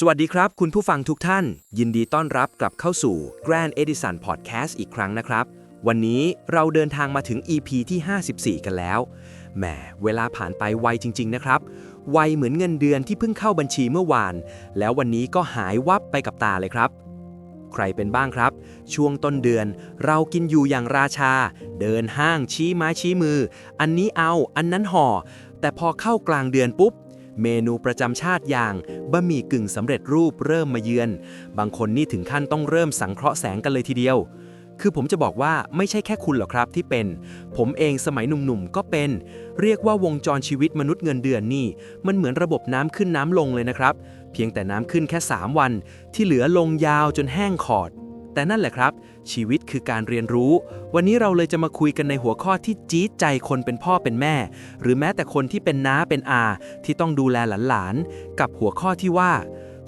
สวัสดีครับ คุณผู้ฟังทุกท่าน ยินดีต้อนรับกลับเข้าสู่ Grand Edison Podcast อีกครั้งนะครับ วันนี้เราเดินทางมาถึง EP ที่ 54 กันแล้วแหมเวลาผ่านไปไวจริง ๆ นะครับ ไวเหมือนเงินเดือนที่เพิ่งเข้าบัญชีเมื่อวาน แล้ววันนี้ก็หายวับไปกับตาเลยครับ ใครเป็นบ้างครับ ช่วงต้นเดือน เรากินอยู่อย่างราชา เดินห้างชี้ไม้ชี้มือ อันนี้เอาอันนั้นห่อ แต่พอเข้ากลางเดือนปุ๊บเมนูประจำชาติอย่าง บะหมี่กึ่งสำเร็จรูปเริ่มมาเยือน บางคนนี่ถึงขั้นต้องเริ่มสังเคราะห์แสงกันเลยทีเดียว คือผมจะบอกว่าไม่ใช่แค่คุณหรอกครับที่เป็น ผมเองสมัยหนุ่มๆก็เป็น เรียกว่าวงจรชีวิตมนุษย์เงินเดือนนี่ มันเหมือนระบบน้ำขึ้นน้ำลงเลยนะครับ เพียงแต่น้ำขึ้นแค่ 3 วัน ที่เหลือลงยาวจนแห้งขอด แต่นั่นแหละครับ ชีวิตคือการเรียนรู้ วันนี้เราเลยจะมาคุยกันในหัวข้อที่จี๊ดใจคนเป็นพ่อเป็นแม่ หรือแม้แต่คนที่เป็นน้าเป็นอา ที่ต้องดูแลหลานๆ กับหัวข้อที่ว่า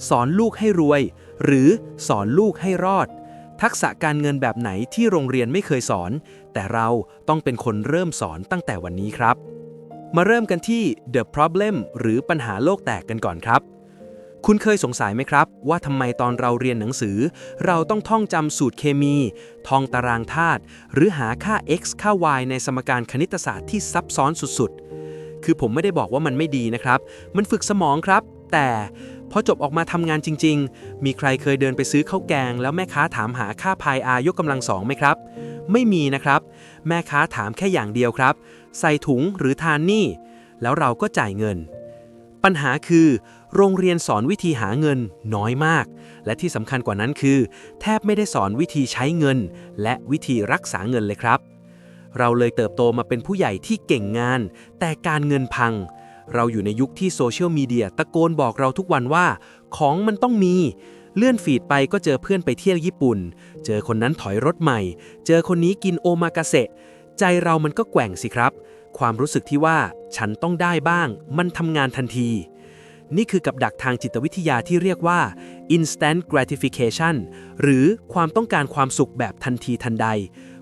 สอนลูกให้รวย หรือสอนลูกให้รอด ทักษะการเงินแบบไหนที่โรงเรียนไม่เคยสอน แต่เราต้องเป็นคนเริ่มสอนตั้งแต่วันนี้ครับ มาเริ่มกันที่ the problem หรือปัญหาโลกแตกกันก่อนครับ คุณเคยสงสัยไหมครับ ว่าทำไมตอนเราเรียนหนังสือ เราต้องท่องจำสูตรเคมี ท่องตารางธาตุหรือหาค่า x ค่า y ในสมการคณิตศาสตร์ที่ซับซ้อนสุดๆ คือผมไม่ได้บอกว่ามันไม่ดีนะครับ มันฝึกสมองครับ แต่พอจบออกมาทำงานจริง ๆ มีใครเคยเดินไปซื้อข้าวแกง แล้วแม่ค้าถามหาค่าพายอายกกำลังสองไหมครับ ไม่มีนะครับ แม่ค้าถามแค่อย่างเดียวครับ ใส่ถุงหรือทานนี่ แล้วเราก็จ่ายเงิน ปัญหาคือ โรงเรียนสอนวิธีหาเงินน้อยมาก และที่สำคัญกว่านั้นคือ แทบไม่ได้สอนวิธีใช้เงิน และวิธีรักษาเงินเลยครับ เราเลยเติบโตมาเป็นผู้ใหญ่ที่เก่งงาน แต่การเงินพัง เราอยู่ในยุคที่โซเชียลมีเดียตะโกนบอกเราทุกวันว่า ของมันต้องมี เลื่อนฟีดไปก็เจอเพื่อนไปเที่ยวญี่ปุ่น เจอคนนั้นถอยรถใหม่ เจอคนนี้กินโอมากาเสะใจเรามันก็แกว่งสิครับ ความรู้สึกที่ว่าฉันต้องได้บ้าง มันทำงานทันที นี่คือกับดักทางจิตวิทยาที่เรียกว่า instant gratification หรือความต้องการความสุขแบบทันทีทันใด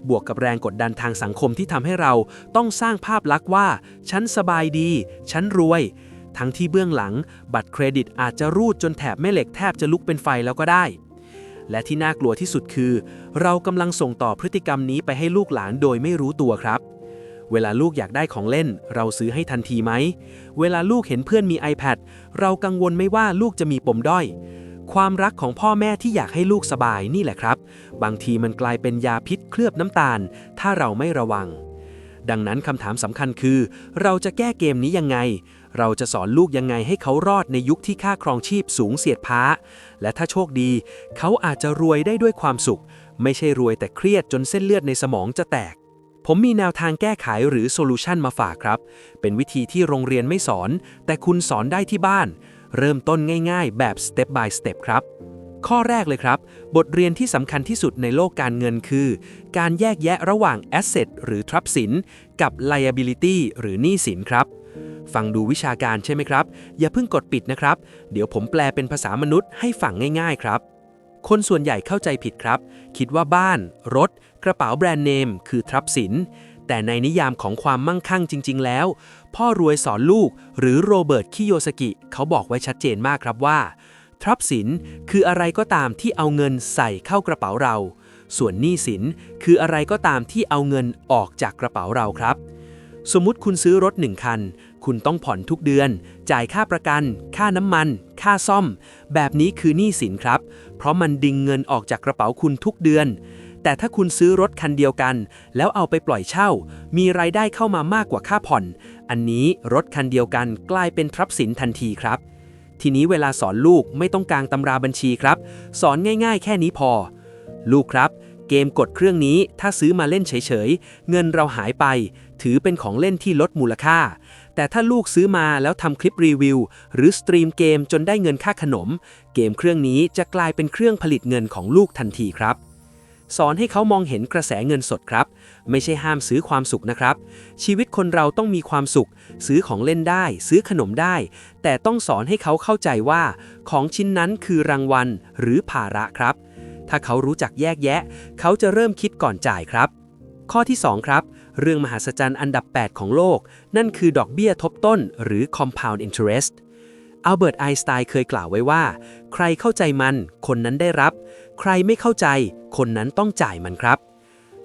บวกกับแรงกดดันทางสังคมที่ทำให้เราต้องสร้างภาพลักษณ์ว่า ฉันสบายดี ฉันรวย ทั้งที่เบื้องหลัง บัตรเครดิตอาจจะรูดจนแถบแม่เหล็กแทบจะลุกเป็นไฟแล้วก็ได้และที่น่ากลัวที่สุดคือ เรากำลังส่งต่อพฤติกรรมนี้ไปให้ลูกหลานโดยไม่รู้ตัวครับ เวลาลูกอยากได้ของเล่น เราซื้อให้ทันทีไหม เวลาลูกเห็นเพื่อนมี iPad เรากังวลไม่ว่าลูกจะมีปมด้อย ความรักของพ่อแม่ที่อยากให้ลูกสบายนี่แหละครับ บางทีมันกลายเป็นยาพิษเคลือบน้ำตาล ถ้าเราไม่ระวัง ดังนั้นคำถามสำคัญคือ เราจะแก้เกมนี้ยังไง เราจะสอนลูกยังไงให้เขารอดในยุคที่ค่าครองชีพสูงเสียดพ้า และถ้าโชคดี เขาอาจจะรวยได้ด้วยความสุข ไม่ใช่รวยแต่เครียดจนเส้นเลือดในสมองจะแตก ผมมีแนวทางแก้ไขหรือโซลูชันมาฝากครับ เป็นวิธีที่โรงเรียนไม่สอน แต่คุณสอนได้ที่บ้าน เริ่มต้นง่ายๆ แบบ step by step ครับ ข้อแรกเลยครับ บทเรียนที่สำคัญที่สุดในโลกการเงินคือ การแยกแยะระหว่าง asset หรือทรัพย์สิน กับ liability หรือหนี้สินครับฟังดูวิชาการใช่ไหมครับ อย่าเพิ่งกดปิดนะครับ เดี๋ยวผมแปลเป็นภาษามนุษย์ให้ฟังง่าย ๆ ครับ คนส่วนใหญ่เข้าใจผิดครับ คิดว่าบ้าน รถ กระเป๋าแบรนด์เนม คือทรัพย์สิน แต่ในนิยามของความมั่งคั่งจริง ๆ แล้ว พ่อรวยสอนลูก หรือโรเบิร์ต คิโยสกิ เขาบอกไว้ชัดเจนมากครับว่า ทรัพย์สินคืออะไรก็ตามที่เอาเงินใส่เข้ากระเป๋าเรา ส่วนหนี้สินคืออะไรก็ตามที่เอาเงินออกจากกระเป๋าเราครับ สมมุติคุณซื้อรถหนึ่งคัน คุณต้องผ่อนทุกเดือน จ่ายค่าประกัน ค่าน้ำมัน ค่าซ่อม แบบนี้คือหนี้สินครับ เพราะมันดึงเงินออกจากกระเป๋าคุณทุกเดือน แต่ถ้าคุณซื้อรถคันเดียวกัน แล้วเอาไปปล่อยเช่า มีรายได้เข้ามามากกว่าค่าผ่อน อันนี้รถคันเดียวกันกลายเป็นทรัพย์สินทันทีครับ ทีนี้เวลาสอนลูกไม่ต้องกางตำราบัญชีครับ สอนง่าย ๆ แค่นี้พอ ลูกครับ เกมกดเครื่องนี้ถ้าซื้อมาเล่นเฉยๆ เงินเราหายไป ถือเป็นของเล่นที่ลดมูลค่า แต่ถ้าลูกซื้อมาแล้วทำคลิปรีวิว หรือสตรีมเกมจนได้เงินค่าขนม เกมเครื่องนี้จะกลายเป็นเครื่องผลิตเงินของลูกทันทีครับสอนให้เขามองเห็นกระแสเงินสดครับ ไม่ใช่ห้ามซื้อความสุขนะครับ ชีวิตคนเราต้องมีความสุข ซื้อของเล่นได้ ซื้อขนมได้ แต่ต้องสอนให้เขาเข้าใจว่า ของชิ้นนั้นคือรางวัลหรือภาระครับ ถ้าเขารู้จักแยกแยะ เขาจะเริ่มคิดก่อนจ่ายครับ ข้อที่ 2 ครับ เรื่องมหัศจรรย์อันดับ 8 ของโลก นั่นคือดอกเบี้ยทบต้น หรือ compound interest อัลเบิร์ตไอน์สไตน์เคยกล่าวไว้ว่า ใครเข้าใจมัน คนนั้นได้รับ ใครไม่เข้าใจ คนนั้นต้องจ่ายมันครับ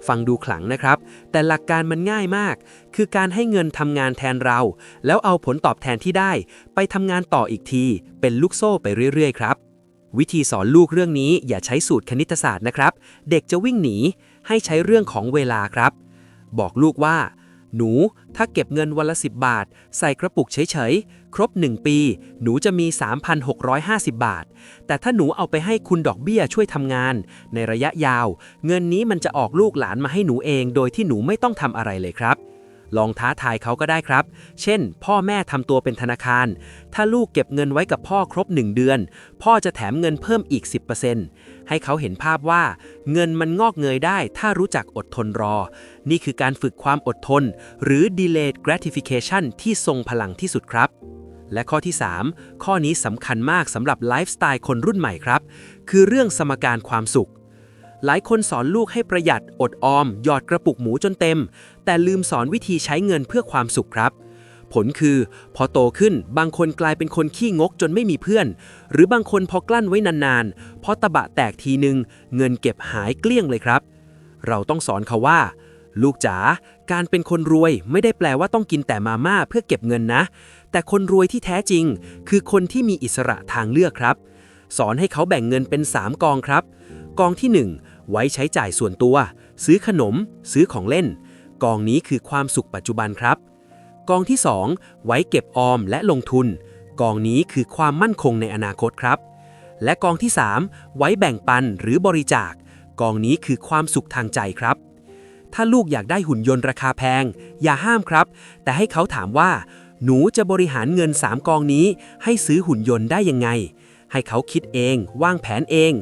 ฟังดูขลังนะครับ แต่หลักการมันง่ายมาก คือการให้เงินทำงานแทนเรา แล้วเอาผลตอบแทนที่ได้ ไปทำงานต่ออีกที เป็นลูกโซ่ไปเรื่อยๆ ครับ วิธีสอนลูกเรื่องนี้อย่าใช้สูตรคณิตศาสตร์นะครับ เด็กจะวิ่งหนี ให้ใช้เรื่องของเวลาครับ บอกลูกว่า หนูถ้าเก็บเงินวันละ 10 บาท ใส่กระปุกเฉยๆ ครบ 1 ปี หนูจะมี 3,650 บาท แต่ถ้าหนูเอาไปให้คุณดอกเบี้ยช่วยทำงาน ในระยะยาว เงินนี้มันจะออกลูกหลานมาให้หนูเอง โดยที่หนูไม่ต้องทำอะไรเลยครับ ลองท้าทายเขาก็ได้ครับ เช่น พ่อแม่ทำตัวเป็นธนาคาร ถ้าลูกเก็บเงินไว้กับพ่อครบ 1 เดือน พ่อจะแถมเงินเพิ่มอีก 10%ให้เขาเห็นภาพว่า เงินมันงอกเงยได้ ถ้ารู้จักอดทนรอ นี่คือการฝึกความอดทน หรือ delayed gratification ที่ทรงพลังที่สุดครับและข้อที่ 3 ข้อนี้สำคัญมากสำหรับไลฟ์สไตล์คนรุ่นใหม่ครับ คือเรื่องสมการความสุข หลายคนสอนลูกให้ประหยัด อดออม หยอดกระปุกหมูจนเต็ม แต่ลืมสอนวิธีใช้เงินเพื่อความสุขครับ ผลคือ พอโตขึ้นบางคนกลายเป็นคนขี้งกจนไม่มีเพื่อน หรือบางคนพอกลั้นไว้นานๆ พอตะบะแตกทีนึง เงินเก็บหายเกลี้ยงเลยครับ เราต้องสอนเขาว่า ลูกจ๋าการเป็นคนรวยไม่ได้แปลว่าต้องกินแต่มาม่าเพื่อเก็บเงินนะ แต่คนรวยที่แท้จริง คือคนที่มีอิสระทางเลือกครับ สอนให้เขาแบ่งเงินเป็น 3 กองครับ กองที่ 1 ไว้ใช้จ่ายส่วนตัว ซื้อขนม ซื้อของเล่น กองนี้คือความสุขปัจจุบันครับ กองที่ 2 ไว้เก็บออมและลงทุน กองนี้คือความมั่นคงในอนาคตครับ และกองที่ 3 ไว้แบ่งปันหรือบริจาค กองนี้คือความสุขทางใจครับ ถ้าลูกอยากได้หุ่นยนต์ราคาแพง อย่าห้ามครับ แต่ให้เขาถามว่า หนูจะบริหารเงิน 3 กองนี้ ให้ซื้อหุ่นยนต์ได้ยังไง ให้เขาคิดเอง วางแผนเอง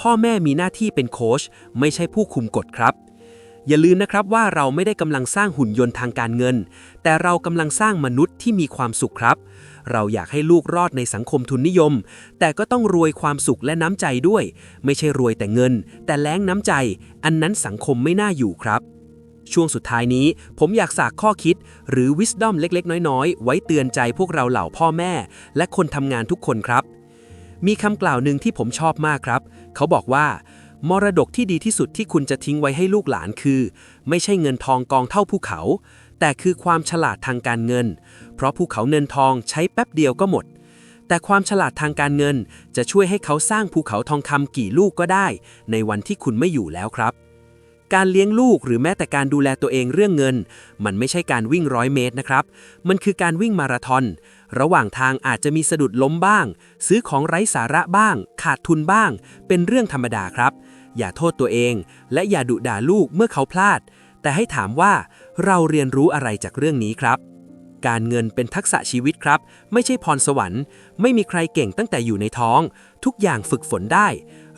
พ่อแม่มีหน้าที่เป็นโค้ชไม่ใช่ผู้คุมกฎครับ อย่าลืมนะครับว่าเราไม่ได้กำลังสร้างหุ่นยนต์ทางการเงิน แต่เรากำลังสร้างมนุษย์ที่มีความสุขครับ เราอยากให้ลูกรอดในสังคมทุนนิยม แต่ก็ต้องรวยความสุขและน้ำใจด้วย ไม่ใช่รวยแต่เงิน แต่แล้งน้ำใจ อันนั้นสังคมไม่น่าอยู่ครับช่วงสุดท้ายนี้ผมอยากฝากข้อคิด หรือ wisdom เล็กๆ น้อยๆ ไว้เตือนใจพวกเราเหล่าพ่อแม่ และคนทำงานทุกคนครับ มีคำกล่าวหนึ่งที่ผมชอบมากครับ เขาบอกว่า มรดกที่ดีที่สุดที่คุณจะทิ้งไว้ให้ลูกหลานคือ ไม่ใช่เงินทองกองเท่าภูเขา แต่คือความฉลาดทางการเงิน เพราะภูเขาเงินทองใช้แป๊บเดียวก็หมด แต่ความฉลาดทางการเงินจะช่วยให้เขาสร้างภูเขาทองคำกี่ลูกก็ได้ ในวันที่คุณไม่อยู่แล้วครับการเลี้ยงลูกหรือแม้แต่การดูแลตัวเองเรื่องเงิน มันไม่ใช่การวิ่งร้อยเมตรนะครับ มันคือการวิ่งมาราธอน ระหว่างทางอาจจะมีสะดุดล้มบ้าง ซื้อของไร้สาระบ้าง ขาดทุนบ้าง เป็นเรื่องธรรมดาครับ อย่าโทษตัวเอง และอย่าดุด่าลูกเมื่อเขาพลาด แต่ให้ถามว่าเราเรียนรู้อะไรจากเรื่องนี้ครับ การเงินเป็นทักษะชีวิตครับ ไม่ใช่พรสวรรค์ ไม่มีใครเก่งตั้งแต่อยู่ในท้อง ทุกอย่างฝึกฝนได้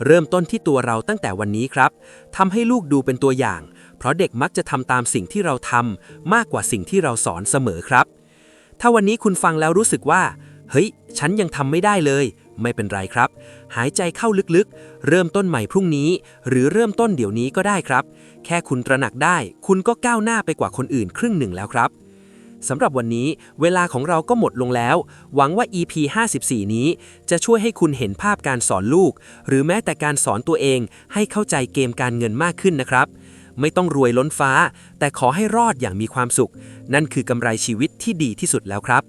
เริ่มต้นที่ตัวเราตั้งแต่วันนี้ครับทำให้ลูกดูเป็นตัวอย่าง เพราะเด็กมักจะทำตามสิ่งที่เราทำมากกว่าสิ่งที่เราสอนเสมอครับ ถ้าวันนี้คุณฟังแล้วรู้สึกว่า เฮ้ย ฉันยังทำไม่ได้เลย ไม่เป็นไรครับ หายใจเข้าลึกๆ เริ่มต้นใหม่พรุ่งนี้ หรือเริ่มต้นเดี๋ยวนี้ก็ได้ครับ แค่คุณตระหนักได้ คุณก็ก้าวหน้าไปกว่าคนอื่นครึ่งหนึ่งแล้วครับสำหรับวันนี้เวลาของเราก็หมดลงแล้ว หวังว่า EP 54 นี้ จะช่วยให้คุณเห็นภาพการสอนลูก หรือแม้แต่การสอนตัวเองให้เข้าใจเกมการเงินมากขึ้นนะครับ ไม่ต้องรวยล้นฟ้า แต่ขอให้รอดอย่างมีความสุข นั่นคือกำไรชีวิตที่ดีที่สุดแล้วครับ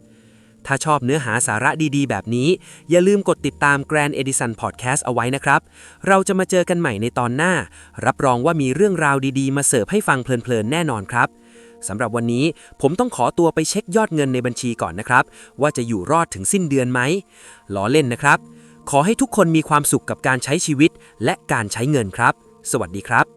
ถ้าชอบเนื้อหาสาระดีๆ แบบนี้ อย่าลืมกดติดตาม Grand Edison Podcast เอาไว้นะครับ เราจะมาเจอกันใหม่ในตอนหน้า รับรองว่ามีเรื่องราวดีๆ มาเสิร์ฟให้ฟังเพลินๆแน่นอนครับสำหรับวันนี้ผมต้องขอตัวไปเช็คยอดเงินในบัญชีก่อนนะครับ ว่าจะอยู่รอดถึงสิ้นเดือนไหมล้อเล่นนะครับ ขอให้ทุกคนมีความสุขกับการใช้ชีวิตและการใช้เงินครับ สวัสดีครับ